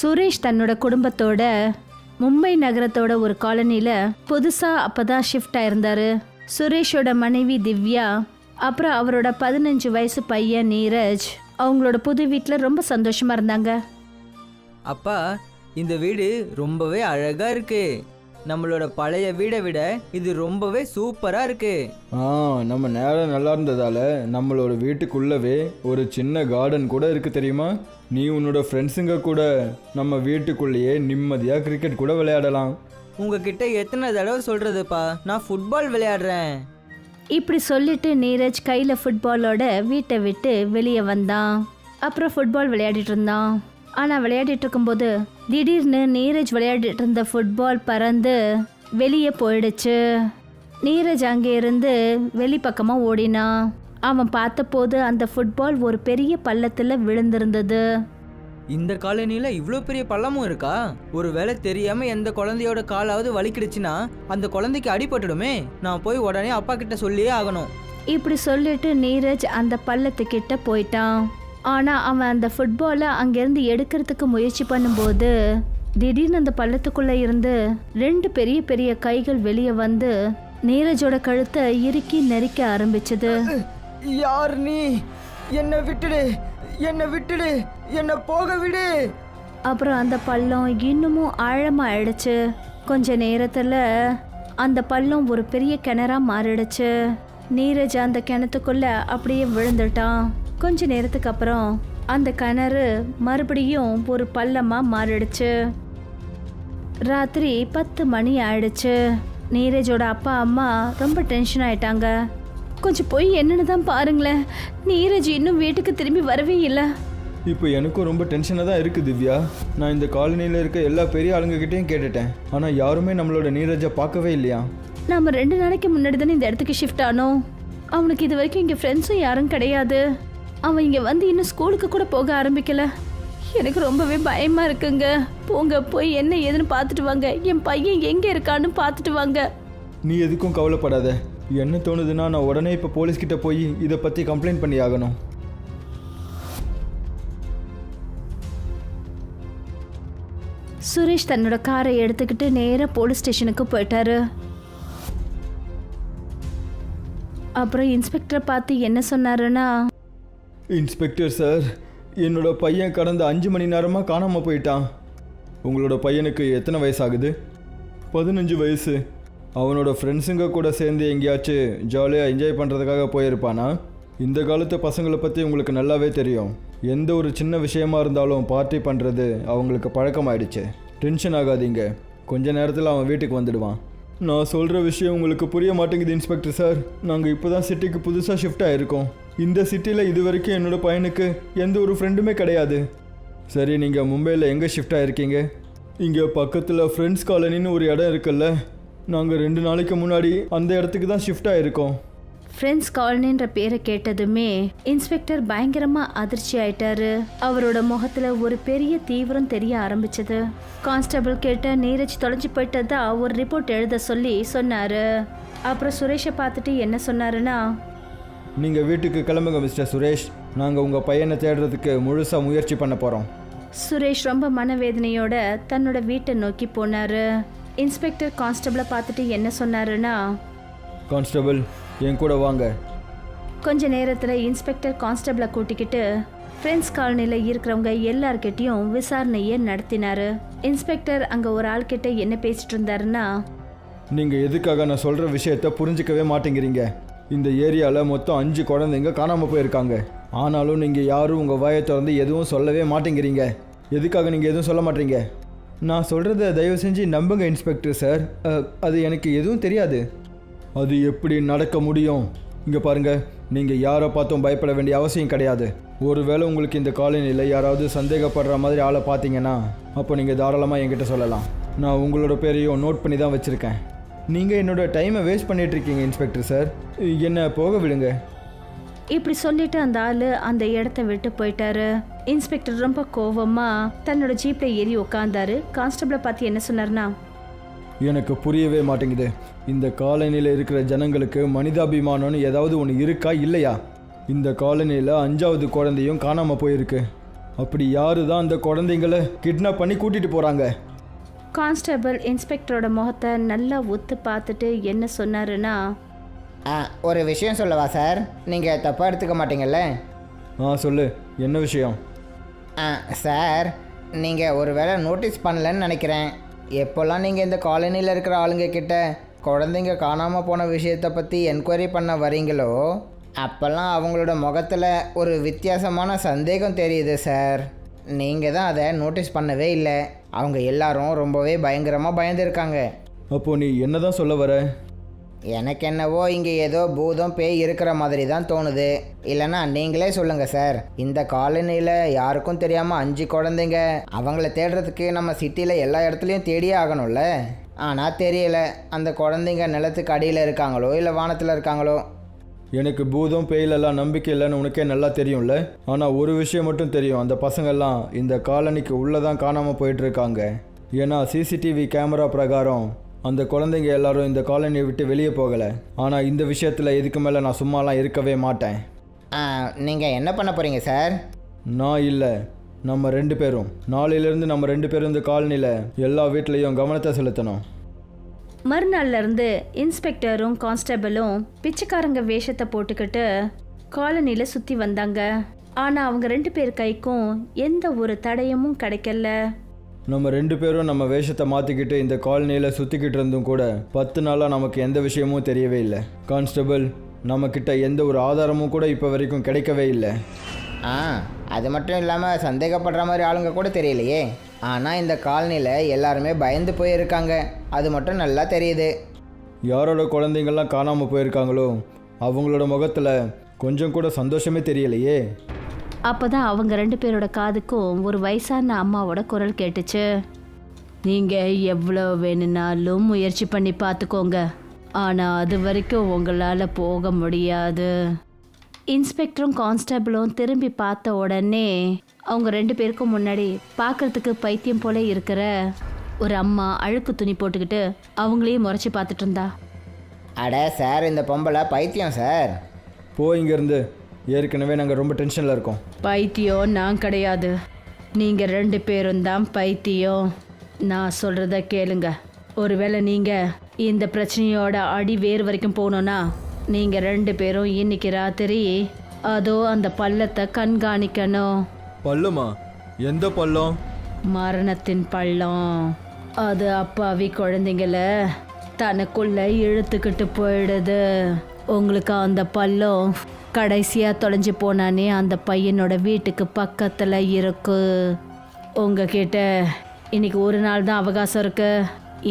சுரேஷ் தன்னோட குடும்பத்தோட மும்பை நகரத்தோட ஒரு காலனியில் புதுசாக அப்போ தான் ஷிஃப்ட் ஆயிருந்தாரு. சுரேஷோட மனைவி திவ்யா அப்புறம் அவரோட பதினஞ்சு வயசு பையன் நீரஜ் அவங்களோட புது வீட்டில் ரொம்ப சந்தோஷமாக இருந்தாங்க. அப்பா இந்த வீடு ரொம்பவே அழகாக இருக்குது நம்மளோட பழைய வீடை விட இது ரொம்பவே சூப்பரா இருக்கு. ஆ நம்ம நேரம் நல்லா இருந்ததால நம்மளோட வீட்டுக்குள்ளவே ஒரு சின்ன கார்டன் கூட இருக்கு தெரியுமா? நீ உன்னோட ஃப்ரெண்ட்ஸுங்க கூட நம்ம வீட்டுக்குள்ளேயே நிம்மதியாக கிரிக்கெட் கூட விளையாடலாம். உங்ககிட்ட எத்தனை தடவை சொல்றதுப்பா? நான் ஃபுட்பால் விளையாடுறேன். இப்படி சொல்லிட்டு நீரஜ் கையில் ஃபுட்பாலோட வீட்டை விட்டு வெளியே வந்தான். அப்புறம் ஃபுட்பால் விளையாடிட்டு இருந்தான். ஆனால் விளையாடிட்டு இருக்கும்போது திடீர்னு நீரஜ் விளையாடிட்டு இருந்த ஃபுட்பால் பறந்து வெளியே போயிடுச்சு. நீரஜ் அங்கே இருந்து வெளிப்பக்கமாக ஓடினான் அவன் பார்த்தபோது அந்த ஃபுட்பால் ஒரு பெரிய பள்ளத்தில் விழுந்திருந்தது. இந்த காலனில இவ்வளோ பெரிய பள்ளமும் இருக்கா? ஒருவேளை தெரியாம எந்த குழந்தையோட காலாவது வலிக்கிடுச்சுன்னா அந்த குழந்தைக்கு அடிபட்டுடுமே. நான் போய் உடனே அப்பா கிட்ட சொல்லியே ஆகணும். இப்படி சொல்லிட்டு நீரஜ் அந்த பள்ளத்துக்கிட்ட போயிட்டான். ஆனா அவன் அந்த ஃபுட்பாலை அங்கேருந்து எடுக்கிறதுக்கு முயற்சி பண்ணும்போது திடீர்னு அந்த பள்ளத்துக்குள்ள இருந்து ரெண்டு பெரிய பெரிய கைகள் வெளியே வந்து நீரஜோட கழுத்தை இறுக்கி நெரிக்க ஆரம்பிச்சது. யார் நீ? என்னை விட்டுடு என்னை விட்டுடு என்னை போக விடு. அப்புறம் அந்த பள்ளம் இன்னமும் ஆழமா ஆயிடுச்சு கொஞ்ச நேரத்துல அந்த பள்ளம் ஒரு பெரிய கிணறா மாறிடுச்சு. நீரஜ் அந்த கிணத்துக்குள்ள அப்படியே விழுந்துட்டான். கொஞ்ச நேரத்துக்கு அப்புறம் அந்த கிணறு மறுபடியும் ஒரு பள்ளமா மாறிடுச்சு. ராத்திரி பத்து மணி ஆயிடுச்சு. நீரஜோட அப்பா அம்மா ரொம்ப டென்ஷன் ஆயிட்டாங்க. கொஞ்சம் போய் என்னன்னு தான் பாருங்களேன். நீரஜ் இன்னும் வீட்டுக்கு திரும்பி வரவே இல்லை. இப்போ எனக்கும் ரொம்ப டென்ஷனாக தான் இருக்குது திவ்யா. நான் இந்த காலனியில் இருக்க எல்லா பெரிய ஆளுங்கக்கிட்டையும் கேட்டுட்டேன். ஆனால் யாருமே நம்மளோட நீரஜை பார்க்கவே இல்லையா? நாம ரெண்டு நாளைக்கு முன்னாடி தானே இந்த இடத்துக்கு ஷிஃப்ட் ஆனோம். அவனுக்கு இது வரைக்கும் இங்கே ஃப்ரெண்ட்ஸும் யாரும் கிடையாது. அவன் இங்கே வந்து இன்னும் ஸ்கூலுக்கு கூட போக ஆரம்பிக்கல. எனக்கு ரொம்பவே பயமா இருக்குங்க. போங்க போய் என்ன ஏதுன்னு பார்த்துட்டு வாங்க. என் பையன் எங்கே இருக்கான்னு பார்த்துட்டு வாங்க. நீ எதுக்கும் கவலைப்படாத. என்ன தோணுதுன்னா நான் உடனே இப்போ போலீஸ்கிட்ட போய் இதை பற்றி கம்ப்ளைண்ட் பண்ணி ஆகணும். சுரேஷ் தன்னோட காரை எடுத்துக்கிட்டு நேராக போலீஸ் ஸ்டேஷனுக்கு போயிட்டாரு. அப்புறம் இன்ஸ்பெக்டரை பார்த்து என்ன சொன்னாருன்னா இன்ஸ்பெக்டர் சார் என்னோட பையன் கடந்த அஞ்சு மணி நேரமாக காணாமல் போயிட்டான். உங்களோட பையனுக்கு எத்தனை வயசாகுது? பதினஞ்சு வயசு. அவனோட ஃப்ரெண்ட்ஸுங்க கூட சேர்ந்து எங்கேயாச்சும் ஜாலியாக என்ஜாய் பண்ணுறதுக்காக போயிருப்பானா? இந்த காலத்து பசங்களை பற்றி உங்களுக்கு நல்லாவே தெரியும். எந்த ஒரு சின்ன விஷயமா இருந்தாலும் பார்ட்டி பண்ணுறது அவங்களுக்கு பழக்கமாயிடுச்சு. டென்ஷன் ஆகாதீங்க. கொஞ்ச நேரத்தில் அவன் வீட்டுக்கு வந்துடுவான். நான் சொல்கிற விஷயம் உங்களுக்கு புரிய மாட்டேங்குது இன்ஸ்பெக்டர் சார். நாங்கள் இப்போ தான் சிட்டிக்கு புதுசாக ஷிஃப்ட் ஆகிருக்கோம் இந்த சிட்டியில் இது வரைக்கும் என்னோடய பையனுக்கு எந்த ஒரு ஃப்ரெண்டுமே கிடையாது. சரி நீங்கள் மும்பையில் எங்கே ஷிஃப்ட் ஆகிருக்கீங்க இங்கே பக்கத்தில் ஃப்ரெண்ட்ஸ் காலனின்னு ஒரு இடம் இருக்குல்ல. நாங்கள் ரெண்டு நாளைக்கு முன்னாடி அந்த இடத்துக்கு தான் ஷிஃப்ட் ஆகிருக்கோம் ஃப்ரெண்ட்ஸ் காலனின்ற பேரை கேட்டதுமே இன்ஸ்பெக்டர் பயங்கரமா அதிர்ச்சி ஆயிட்டாரு. அவரோட முகத்துல ஒரு பெரிய தீவிரம் தெரிய ஆரம்பிச்சது. கான்ஸ்டபிள் கேட்ட நீரஜ் தொலைஞ்சு போயிட்டதா ஒரு ரிப்போர்ட் எழுத சொல்லி சொன்னாரு. அப்புறம் சுரேஷை பார்த்துட்டு என்ன சொன்னாருன்னா நீங்கள் வீட்டுக்கு கிளம்புங்க மிஸ்டர் சுரேஷ். நாங்கள் உங்கள் பையனை தேடுறதுக்கு முழுசாக முயற்சி பண்ண போகிறோம் சுரேஷ் ரொம்ப மனவேதனையோட தன்னோட வீட்டை நோக்கி போனாரு. இன்ஸ்பெக்டர் கான்ஸ்டபிளை பார்த்துட்டு என்ன சொன்னாருன்னா கான்ஸ்டபிள் என் கூட வாங்க. கொஞ்ச நேரத்தில் இன்ஸ்பெக்டர் கான்ஸ்டபிளை கூட்டிக்கிட்டு ஃப்ரெண்ட்ஸ் காலனியில் இருக்கிறவங்க எல்லார்கிட்டயும் விசாரணையை நடத்தினாரு. இன்ஸ்பெக்டர் அங்கே ஒரு ஆள்கிட்ட என்ன பேசிட்டு இருந்தாருன்னா நீங்கள் எதுக்காக நான் சொல்கிற விஷயத்த புரிஞ்சிக்கவே மாட்டேங்கிறீங்க. இந்த ஏரியாவில் மொத்தம் அஞ்சு குழந்தைங்க காணாமல் போயிருக்காங்க. ஆனாலும் நீங்கள் யாரும் உங்கள் வாயை திறந்து எதுவும் சொல்லவே மாட்டேங்கிறீங்க. எதுக்காக நீங்கள் எதுவும் சொல்ல மாட்டீங்க? நான் சொல்கிறத தயவு செஞ்சு நம்புங்க இன்ஸ்பெக்டர் சார். அது எனக்கு எதுவும் தெரியாது. அது எப்படி நடக்க முடியும்? இங்கே பாருங்கள் நீங்கள் யாரை பார்த்தும் பயப்பட வேண்டிய அவசியம் கிடையாது. ஒருவேளை உங்களுக்கு இந்த காலனியில் யாராவது சந்தேகப்படுற மாதிரி ஆளை பார்த்தீங்கன்னா அப்போ நீங்கள் தாராளமாக என்கிட்ட சொல்லலாம். நான் உங்களோட பேரையும் நோட் பண்ணி தான் வச்சுருக்கேன். நீங்கள் என்னோட டைமை வேஸ்ட் பண்ணிட்டு இருக்கீங்க இன்ஸ்பெக்டர் சார் என்னை போக விடுங்க. இப்படி சொல்லிட்டு அந்த ஆளு அந்த இடத்த விட்டு போயிட்டாரு. இன்ஸ்பெக்டர் ரொம்ப கோவமா தன்னோட ஜீப்ல ஏறி உட்காந்தாரு கான்ஸ்டபிளை பார்த்து என்ன சொன்னாருன்னா எனக்கு புரியவே மாட்டேங்குது. இந்த காலனியில் இருக்கிற ஜனங்களுக்கு மனிதாபிமானம்னு ஏதாவது ஒன்று இருக்கா இல்லையா? இந்த காலனியில் அஞ்சாவது குழந்தையும் காணாமல் போயிருக்கு. அப்படி யாரு தான் அந்த குழந்தைங்கள கிட்னாப் பண்ணி கூட்டிட்டு போறாங்க? கான்ஸ்டபிள் இன்ஸ்பெக்டரோட முகத்தை நல்லா ஒத்து பார்த்துட்டு என்ன சொன்னாருன்னா ஆ ஒரு விஷயம் சொல்லவா சார்? நீங்கள் தப்பாக எடுத்துக்க மாட்டீங்கல்ல? ஆ சொல்லு. என்ன விஷயம்? ஆ சார் நீங்கள் ஒரு வேளை நோட்டீஸ் பண்ணலன்னு நினைக்கிறேன். எப்போல்லாம் நீங்கள் இந்த காலனியில் இருக்கிற ஆளுங்க கிட்ட குழந்தைங்க காணாமல் போன விஷயத்தை பற்றி என்கொயரி பண்ண வரீங்களோ அப்போல்லாம் அவங்களோட முகத்தில் ஒரு வித்தியாசமான சந்தேகம் தெரியுது சார். நீங்கள் தான் அதை நோட்டீஸ் பண்ணவே இல்லை. அவங்க எல்லாரும் ரொம்பவே பயங்கரமாக பயந்துருக்காங்க. அப்போ நீ என்னதான் சொல்ல வர? எனக்கு என்னவோ இங்கே ஏதோ பூதம் பேய் இருக்கிற மாதிரி தான் தோணுது. இல்லைன்னா நீங்களே சொல்லுங்கள் சார். இந்த காலனியில் யாருக்கும் தெரியாமல் அஞ்சு குழந்தைங்க. அவங்கள தேடுறதுக்கு நம்ம சிட்டியில் எல்லா இடத்துலையும் தேடியே ஆகணும்ல? ஆனால் தெரியல. அந்த குழந்தைங்க நிலத்துக்கு அடியில் இருக்காங்களோ இல்லை வானத்தில் இருக்காங்களோ? எனக்கு பூதம் பேயிலெல்லாம் நம்பிக்கை இல்லைன்னு உனக்கே நல்லா தெரியும்ல? ஆனால் ஒரு விஷயம் மட்டும் தெரியும். அந்த பசங்கள்லாம் இந்த காலனிக்கு உள்ளே தான் காணாமல் போயிட்டு இருக்காங்க ஏன்னா சிசிடிவி கேமரா பிரகாரம் அந்த குழந்தைங்க எல்லாரும் இந்த காலனியை விட்டு வெளியே போகலை. ஆனால் இந்த விஷயத்தில் இதுக்கு மேலே நான் சும்மாலாம் இருக்கவே மாட்டேன். நீங்கள் என்ன பண்ண போகிறீங்க சார்? நான் இல்லை. நம்ம ரெண்டு பேரும். நாளையிலேருந்து நம்ம ரெண்டு பேரும் இந்த காலனியில் எல்லா வீட்லேயும் கவனத்தை செலுத்தணும். மறுநாள்ல இருந்து இன்ஸ்பெக்டரும் கான்ஸ்டபிளும் பிச்சைக்காரங்க வேஷத்தை போட்டுக்கிட்டு காலனில சுத்தி வந்தாங்க. ஆனா அவங்க ரெண்டு பேர் கைக்கும் எந்த ஒரு தடயமும் கிடைக்கல. நம்ம ரெண்டு பேரும் நம்ம வேஷத்தை மாற்றிக்கிட்டு இந்த காலனியில் சுற்றிக்கிட்டு இருந்தும் கூட பத்து நாளாக நமக்கு எந்த விஷயமும் தெரியவே இல்லை. கான்ஸ்டபிள் நம்மக்கிட்ட எந்த ஒரு ஆதாரமும் கூட இப்போ வரைக்கும் கிடைக்கவே இல்லை. ஆ அது மட்டும் இல்லாமல் சந்தேகப்படுற மாதிரி ஆளுங்க கூட தெரியலையே. ஆனால் இந்த காலனியில் எல்லாருமே பயந்து போயிருக்காங்க. அது மட்டும் நல்லா தெரியுது. யாரோட குழந்தைங்கள்லாம் காணாமல் போயிருக்காங்களோ அவங்களோட முகத்தில் கொஞ்சம் கூட சந்தோஷமே தெரியலையே. அப்பதான் அவங்க ரெண்டு பேரோட காதுக்கும் ஒரு வயசான அம்மாவோட குரல் கேட்டுச்சு. நீங்க எவ்வளோ வேணும்னாலும் முயற்சி பண்ணி பார்த்துக்கோங்க. ஆனா அது வரைக்கும் உங்களால போக முடியாது. இன்ஸ்பெக்டரும் கான்ஸ்டபிளும் திரும்பி பார்த்த உடனே அவங்க ரெண்டு பேருக்கும் முன்னாடி பார்க்கறதுக்கு பைத்தியம் போல இருக்கிற ஒரு அம்மா அழுக்கு துணி போட்டுக்கிட்டு அவங்களையும் முறைச்சி பார்த்துட்டு இருந்தா. அட சார் இந்த பொம்பளை பைத்தியம் சார். போ இங்கேருந்து ஏற்கனவே நாங்கள் ரொம்ப டென்ஷனில் இருக்கோம். பைத்தியம் நான் கிடையாது. நீங்க ரெண்டு பேரும் தான் பைத்தியம். நான் சொல்றத கேளுங்க. ஒருவேளை நீங்க இந்த பிரச்சனையோட அடி வேர் வரைக்கும் போகணும்னா நீங்க ரெண்டு பேரும் இன்னைக்கு ராத்திரி அதோ அந்த பள்ளத்தை கண்காணிக்கணும். பள்ளமா எந்த பள்ளம்? மரணத்தின் பள்ளம். அது அப்பாவி குழந்தைங்கள தனக்குள்ள இழுத்துக்கிட்டு போயிடுது. உங்களுக்கு அந்த பள்ளம் கடைசியா தொலைஞ்சு போனானே அந்த பையனோட வீட்டுக்கு பக்கத்துல இருக்கு. உங்ககிட்ட இன்னைக்கு ஒரு நாள் தான் அவகாசம் இருக்கு.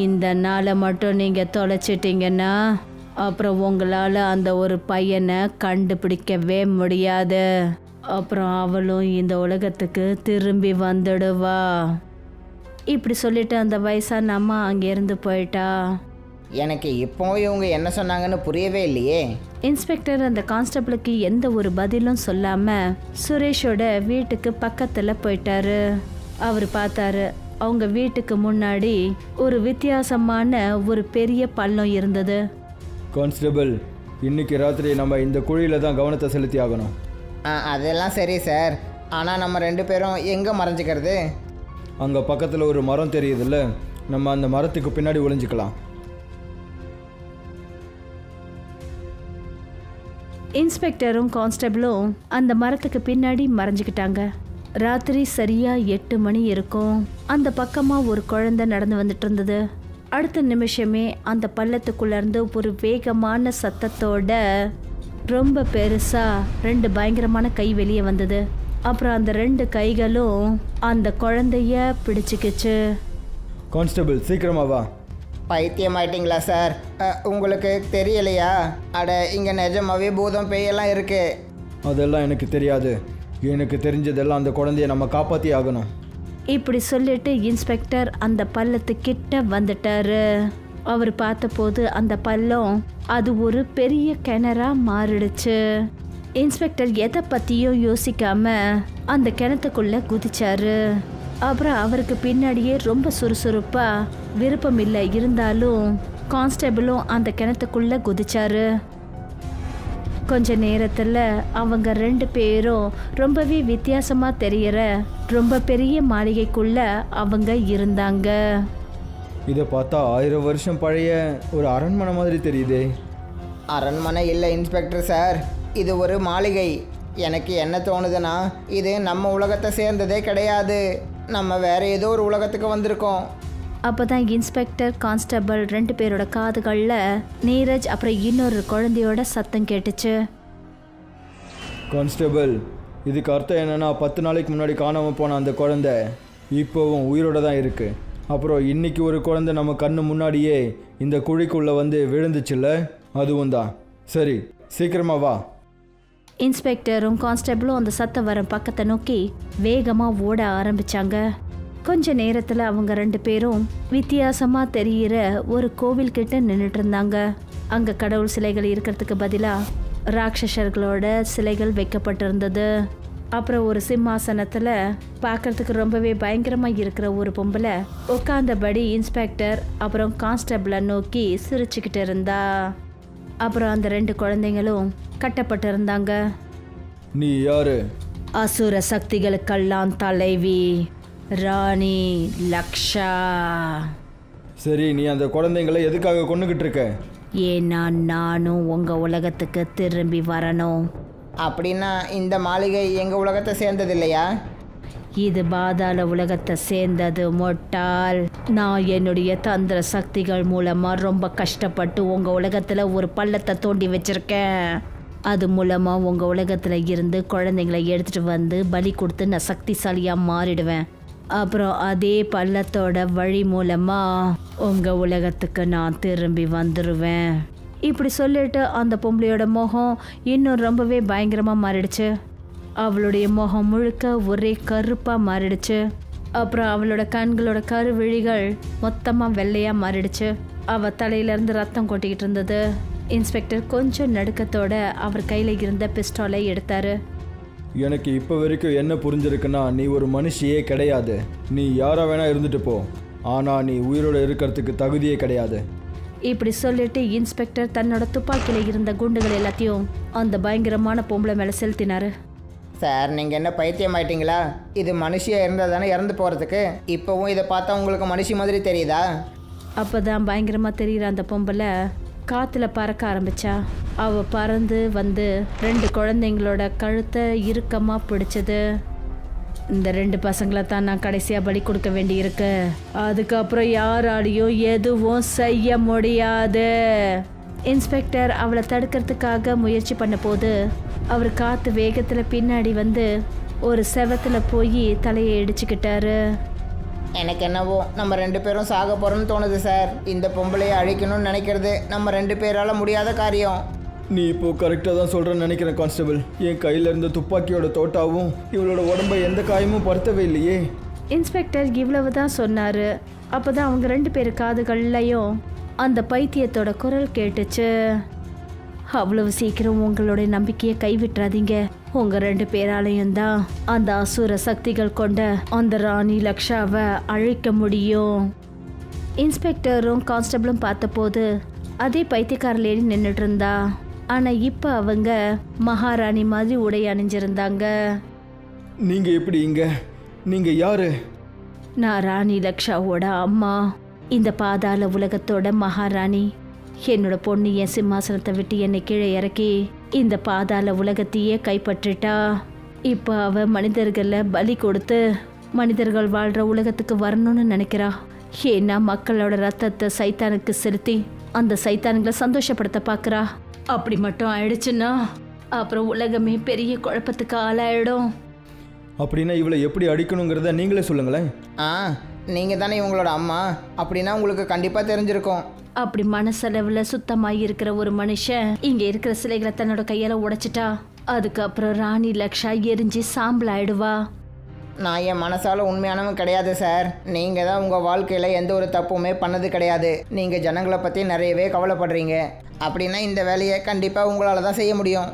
இந்த நாளை மட்டும் நீங்க தொலைச்சிட்டீங்கன்னா அப்புறம் உங்களால அந்த ஒரு பையனை கண்டுபிடிக்கவே முடியாது. அப்புறம் அவளும் இந்த உலகத்துக்கு திரும்பி வந்துடுவா. இப்படி சொல்லிட்டு அந்த வயசான அம்மா அங்கேருந்து போயிட்டா. எனக்கு இப்போ இவங்க என்ன சொன்னாங்கன்னு புரியவே இல்லையே. இன்ஸ்பெக்டர் அந்த கான்ஸ்டபிளுக்கு எந்த ஒரு பதிலும் சொல்லாம சுரேஷோட வீட்டுக்கு பக்கத்துல போயிட்டாரு. அவர் பார்த்தாரு அவங்க வீட்டுக்கு முன்னாடி ஒரு வித்தியாசமான ஒரு பெரிய பள்ளம் இருந்தது. கான்ஸ்டபிள் இன்னைக்கு ராத்திரி நம்ம இந்த குழியில் தான் கவனத்தை செலுத்தி ஆகணும். ஆ அதெல்லாம் சரி சார். ஆனால் நம்ம ரெண்டு பேரும் எங்கே மறைஞ்சிக்கிறது? அங்கே பக்கத்தில் ஒரு மரம் தெரியுதுல்ல? நம்ம அந்த மரத்துக்கு பின்னாடி ஒளிஞ்சிக்கலாம். இன்ஸ்பெக்டரும் கான்ஸ்டபிளும் அந்த மரத்துக்கு பின்னாடி மறைஞ்சுக்கிட்டாங்க. ராத்திரி சரியா எட்டு மணி இருக்கும். அந்த பக்கமா ஒரு குழந்தை நடந்து வந்துட்டு இருந்தது. அடுத்த நிமிஷமே அந்த பள்ளத்துக்குள்ள இருந்து ஒரு வேகமான சத்தத்தோட ரொம்ப பெருசா ரெண்டு பயங்கரமான கை வெளியே வந்தது. அப்புறம் அந்த ரெண்டு கைகளும் அந்த குழந்தைய பிடிச்சுக்கிச்சு. கான்ஸ்டபிள் சீக்கிரமா வா. பைத்தியமாயிட்டீங்களா சார்? அ, உங்களுக்கு தெரியலையா? அட இங்கே நிஜமாவே பூதம் பேயெல்லாம் இருக்கு. அதெல்லாம் எனக்கு தெரியாது. எனக்கு தெரிஞ்சதெல்லாம் அந்த குழந்தைய நம்ம காப்பாற்றி ஆகணும். இப்படி சொல்லிட்டு இன்ஸ்பெக்டர் அந்த பள்ளத்து கிட்ட வந்துட்டாரு. அவர் பார்த்தபோது அந்த பள்ளம் அது ஒரு பெரிய கிணறா மாறிடுச்சு. இன்ஸ்பெக்டர் எதை பத்தியும் யோசிக்காம அந்த கிணத்துக்குள்ள குதிச்சாரு. அப்புறம் அவருக்கு பின்னாடியே ரொம்ப சுறுசுறுப்பா விருப்பம் இல்லை. இருந்தாலும் கான்ஸ்டபிளும் அந்த கிணத்துக்குள்ள குதிச்சாரு. கொஞ்ச நேரத்துல அவங்க ரெண்டு பேரும் ரொம்பவே வித்தியாசமா தெரியற ரொம்ப பெரிய மாளிகைக்குள்ள அவங்க இருந்தாங்க. இதை பார்த்தா ஆயிரம் வருஷம் பழைய ஒரு அரண்மனை மாதிரி தெரியுதே. அரண்மனை இல்லை இன்ஸ்பெக்டர் சார். இது ஒரு மாளிகை. எனக்கு என்ன தோணுதுன்னா இது நம்ம உலகத்தை சேர்ந்ததே கிடையாது. நம்ம வேற ஏதோ ஒரு உலகத்துக்கு வந்திருக்கோம். அப்பதான் இன்ஸ்பெக்டர் கான்ஸ்டபிள் ரெண்டு பேரோட காதுகள்ல நீரஜ் அப்புறம் இன்னொரு குழந்தையோட சத்தம் கேட்டுச்சு. கான்ஸ்டபிள் இதுக்கு அர்த்தம் என்னன்னா பத்து நாளைக்கு முன்னாடி காணாமல் போன அந்த குழந்தை இப்போவும் உயிரோட தான் இருக்கு. அப்புறம் இன்னைக்கு ஒரு குழந்தை நம்ம கண்ணு முன்னாடியே இந்த குழிக்குள்ளே வந்து விழுந்துச்சுல்ல? அதுவும் தான். சரி சீக்கிரமா வா. இன்ஸ்பெக்டரும் கான்ஸ்டபிளும் அந்த சத்தம் வர பக்கத்தை நோக்கி வேகமா ஓட ஆரம்பிச்சாங்க. கொஞ்ச நேரத்துல அவங்க ரெண்டு பேரும் வித்தியாசமா தெரியிற ஒரு கோவில் கிட்ட நின்றுட்டு இருந்தாங்க. அங்க கடவுள் சிலைகள் இருக்கிறதுக்கு பதிலா ராட்சசர்களோட சிலைகள் வைக்கப்பட்டிருந்தது. அப்புறம் ஒரு சிம்மாசனத்துல பார்க்கறதுக்கு ரொம்பவே பயங்கரமா இருக்கிற ஒரு பொம்பளை உட்காந்தபடி இன்ஸ்பெக்டர் அப்புறம் கான்ஸ்டபிளை நோக்கி சிரிச்சுக்கிட்டு இருந்தா. அப்புறம் அந்த ரெண்டு குழந்தைங்களும் கட்டப்பட்டிருந்தாங்க. நீ யாரு? அசுர சக்திகளுக்கெல்லாம் தலைவி. ராணி லக்ஷா. சரி நீ அந்த குழந்தைங்களை எதுக்காக கொண்டுகிட்டு இருக்க? ஏன்னா நானும் உங்க உலகத்துக்கு திரும்பி வரணும். அப்படின்னா இந்த மாளிகை எங்கள் உலகத்தை சேர்ந்தது இல்லையா இது பாதாள உலகத்தை சேர்ந்தது மொட்டால். நான் என்னுடைய தந்திர சக்திகள் மூலமா ரொம்ப கஷ்டப்பட்டு உங்க உலகத்துல ஒரு பள்ளத்தை தோண்டி வச்சிருக்கேன். அது மூலமா உங்க உலகத்துல இருந்து குழந்தைங்களை எடுத்துட்டு வந்து பலி கொடுத்து நான் சக்திசாலியா மாறிடுவேன். அப்புறம் அதே பள்ளத்தோட வழி மூலமா உங்க உலகத்துக்கு நான் திரும்பி வந்துடுவேன் இப்படி சொல்லிட்டு அந்த பொம்பளையோட முகம் இன்னும் ரொம்பவே பயங்கரமா மாறிடுச்சு. அவளுடைய முகம் முழுக்க ஒரே கருப்பா மாறிடுச்சு. அப்புறம் அவளோட கண்களோட கருவிழிகள் மொத்தமா வெள்ளையா மாறிடுச்சு. அவ தலையில இருந்து ரத்தம் கொட்டிக்கிட்டு இருந்தது. இன்ஸ்பெக்டர் கொஞ்சம் நடுக்கத்தோட அவர் கையில இருந்த பிஸ்டாலை எடுத்தாரு. எனக்கு இப்போ வரைக்கும் என்ன புரிஞ்சிருக்குன்னா நீ ஒரு மனுஷியே கிடையாது. நீ யாரா வேணா இருந்துட்டு போ. ஆனால் நீ உயிரோட இருக்கிறதுக்கு தகுதியே கிடையாது. இப்படி சொல்லிட்டு இன்ஸ்பெக்டர் தன்னோட துப்பாக்கியில இருந்த குண்டுகள் எல்லாத்தையும் அந்த பயங்கரமான பொம்பளை மேல செலுத்தினாரு. சார் நீங்கள் என்ன பைத்தியம் ஆயிட்டீங்களா? இது மனுஷியாக இருந்தால் தானே இறந்து போகிறதுக்கு இப்போவும் இதை பார்த்தா உங்களுக்கு மனுஷி மாதிரி தெரியுதா? அப்பதான் பயங்கரமா தெரியுற அந்த பொம்பளை காற்றுல பறக்க ஆரம்பிச்சா அவள் பறந்து வந்து ரெண்டு குழந்தைங்களோட கழுத்தை இறுக்கமாக பிடிச்சது. இந்த ரெண்டு பசங்களை தான் நான் கடைசியாக பலி கொடுக்க வேண்டியிருக்கு. அதுக்கப்புறம் யாராலையும் எதுவும் செய்ய முடியாது. இன்ஸ்பெக்டர் அவளை தடுக்கிறதுக்காக முயற்சி பண்ண போது அவர் காற்று வேகத்தில் பின்னாடி வந்து ஒரு செவத்தில் போய் தலையை இடிச்சுக்கிட்டாரு. எனக்கு என்னவோ நம்ம ரெண்டு பேரும் சாக போகிறோம்னு தோணுது சார். இந்த பொம்பளையை அழிக்கணும்னு நினைக்கிறது நம்ம ரெண்டு பேரால் முடியாத காரியம். நீ இப்போ கரெக்டாக தான் சொல்கிறேன்னு நினைக்கிறேன் கான்ஸ்டபிள் என் கையில் இருந்த துப்பாக்கியோட தோட்டாவும் இவளோட உடம்ப எந்த காயமும் படுத்தவே இல்லையே. இன்ஸ்பெக்டர் இவ்வளவு தான் சொன்னாரு. அப்பதான் அவங்க ரெண்டு பேர் காதுகள்லையும் அந்த பைத்தியத்தோட குரல் கேட்டுச்சு. அவ்வளவு சீக்கிரம் உங்களுடைய நம்பிக்கையை கைவிட்டுறாதீங்க. உங்க ரெண்டு பேராலையும் தான் அந்த அசுர சக்திகள் கொண்ட அந்த ராணி லக்ஷாவை அழிக்க முடியும். இன்ஸ்பெக்டரும் கான்ஸ்டபிளும் பார்த்தபோது அதே பைத்தியக்கார லேடி நின்றுட்டு இருந்தா. ஆனா இப்ப அவங்க மகாராணி மாதிரி உடை அணிஞ்சிருந்தாங்க. நீங்கள் எப்படி இங்கே? நீங்கள் யாரு? நான் ராணி லக்ஷாவோட அம்மா. இந்த பாதாள உலகத்தோட மகாராணி. என்னோட பொண்ணு என் சிம்மாசனத்தை விட்டு என்னை கீழே இறக்கி இந்த பாதாள உலகத்தையே கைப்பற்றிட்டா. இப்போ அவ மனிதர்களை பலி கொடுத்து மனிதர்கள் வாழ்ற உலகத்துக்கு வரணும்னு நினைக்கிறா. ஏன்னா மக்களோட ரத்தத்தை சைத்தானுக்கு செலுத்தி அந்த சைத்தானுங்களை சந்தோஷப்படுத்த பார்க்கறா அப்படி மட்டும் ஆயிடுச்சுன்னா அப்புறம் உலகமே பெரிய குழப்பத்துக்கு ஆளாயிடும். அப்படின்னா இவளை எப்படி அடிக்கணுங்கிறத நீங்களே சொல்லுங்களேன். ஆ நீங்கள் தானே இவங்களோட அம்மா. அப்படின்னா உங்களுக்கு கண்டிப்பாக தெரிஞ்சிருக்கும். அப்படி மனசளவுல சுத்தமாய் இருக்கிற ஒரு மனுஷன் இங்க இருக்கிற சிலைகளை தன்னோட கையால உடைச்சிட்டா அதுக்கப்புறம் ராணி லக்ஷா எரிஞ்சு சாம்பல் ஆயிடுவா நான் என் மனசால உண்மையானவன் கிடையாது சார். நீங்கள் தான் உங்கள் வாழ்க்கையில் எந்த ஒரு தப்புமே பண்ணது கிடையாது. நீங்கள் ஜனங்களை பற்றி நிறையவே கவலைப்படுறீங்க. அப்படின்னா இந்த வேலையை கண்டிப்பாக உங்களால் தான் செய்ய முடியும்.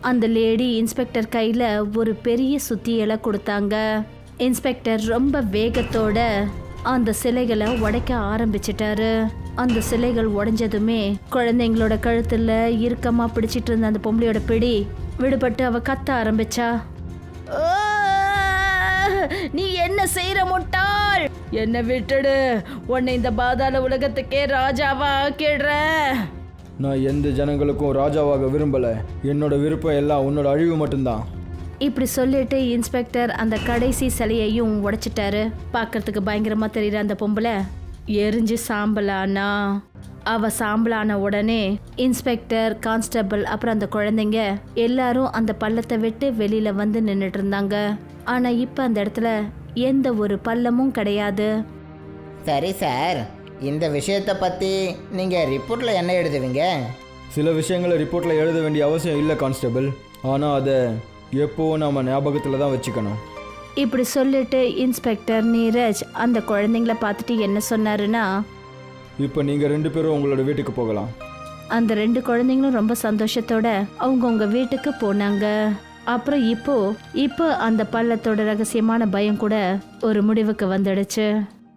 அந்த லேடி இன்ஸ்பெக்டர் கையில ஒரு பெரிய சுத்தியலை கொடுத்தாங்க. இன்ஸ்பெக்டர் ரொம்ப வேகத்தோட அந்த சிலைகளை உடைக்க ஆரம்பிச்சிட்டாரு. அந்த சிலைகள் உடைஞ்சதுமே குழந்தைங்களோட கழுத்துல இறுக்கமா பிடிச்சிட்டு இருந்த அந்த பொம்பளையோட பிடி விடுபட்டு அவ கத்த ஆரம்பிச்சா. நீ என்ன செய்யற முட்டாள்? என்ன விட்டுடு. உன்னை இந்த பாதாள உலகத்துக்கே ராஜாவா ஆக்கிடுற. நான் எந்த ஜனங்களுக்கும் ராஜாவாக விரும்பலை. என்னோட விருப்பம் எல்லாம் உன்னோட அழிவு மட்டும்தான். இப்படி சொல்லிட்டு இன்ஸ்பெக்டர் அந்த கடைசி சிலையையும் உடைச்சிட்டாரு. பார்க்கறதுக்கு பயங்கரமா தெரியுற அந்த பொம்பளை. எரிஞ்சு சாம்பலானா? அவ சாம்பலான உடனே இன்ஸ்பெக்டர் கான்ஸ்டபிள் அப்புறம் அந்த குழந்தைங்க எல்லாரும் அந்த பள்ளத்தை விட்டு வெளியில வந்து நின்றுட்டு இருந்தாங்க. ஆனா இப்ப அந்த இடத்துல எந்த ஒரு பள்ளமும் கிடையாது. சரி சார் இந்த விஷயத்தை பற்றி நீங்கள் ரிப்போர்ட்டில் என்ன எழுதுவீங்க? சில விஷயங்களை ரிப்போர்ட்டில் எழுத வேண்டிய அவசியம் இல்லை கான்ஸ்டபிள். ஆனால் அதை எப்போவும் நம்ம ஞாபகத்தில் தான் வச்சுக்கணும். இப்படி சொல்லிட்டு இன்ஸ்பெக்டர் நீரஜ் அந்த குழந்தைங்கள பார்த்துட்டு என்ன சொன்னாருன்னா இப்போ நீங்கள் ரெண்டு பேரும் உங்களோட வீட்டுக்கு போகலாம். அந்த ரெண்டு குழந்தைங்களும் ரொம்ப சந்தோஷத்தோட அவங்கவுங்க வீட்டுக்கு போனாங்க. அப்புறம் இப்போ இப்போ அந்த பள்ளத்தோட ரகசியமான பயம் கூட ஒரு முடிவுக்கு வந்துடுச்சு.